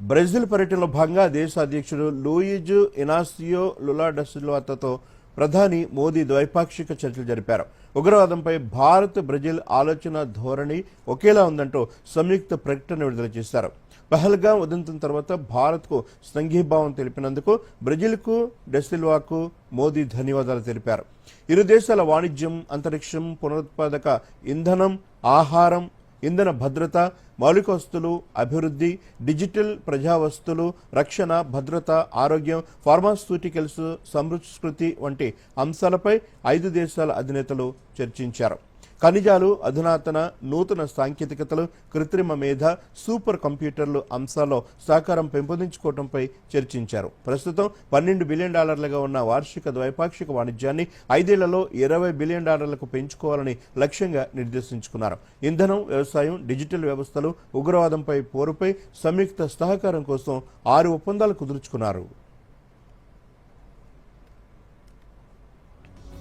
Brazil పర్యటనలో భాగంగా దేశ అధ్యక్షుడు లూయిజ్ ఇనాసియో లులాడసిల్వాతతో ప్రధాని మోదీ ద్వైపాక్షిక చర్చలు జరిపారు. ఉగ్రవాదంపై భారత్ బ్రెజిల్ ఆలోచన ధోరణి ఒకేలా ఉందంటూ సంయుక్త ప్రకటన విడుదల చేశారు. పహల్గా ఉదంతం తర్వాత భారత్కు సంఘీభావం తెలిపినందుకు బ్రెజిల్కు డెసిల్వాకు మోదీ ధన్యవాదాలు తెలిపారు. ఇరు దేశాల వాణిజ్యం అంతరిక్షం పునరుత్పాదక ఇంధనం ఆహారం ఇంధన భద్రత మౌలిక వస్తువులు అభివృద్ధి డిజిటల్ ప్రజావస్తులు రక్షణ భద్రత ఆరోగ్యం ఫార్మాస్యూటికల్స్ సంస్కృతి వంటి అంశాలపై ఐదు దేశాల అధినేతలు చర్చించారు. ఖనిజాలు అధునాతన నూతన సాంకేతికతలు కృత్రిమ మేధ సూపర్ కంప్యూటర్లు అంశాల్లో సహకారం పెంపొందించుకోవడంపై చర్చించారు. ప్రస్తుతం పన్నెండు బిలియన్ డాలర్లుగా ఉన్న వార్షిక ద్వైపాక్షిక వాణిజ్యాన్ని ఐదేళ్ళలో ఇరవై బిలియన్ డాలర్లకు పెంచుకోవాలని లక్ష్యంగా నిర్దేశించుకున్నారు. ఇంధనం వ్యవసాయం డిజిటల్ వ్యవస్థలు ఉగ్రవాదంపై పోరుపై సంయుక్త సహకారం కోసం ఆరు ఒప్పందాలు కుదుర్చుకున్నారు.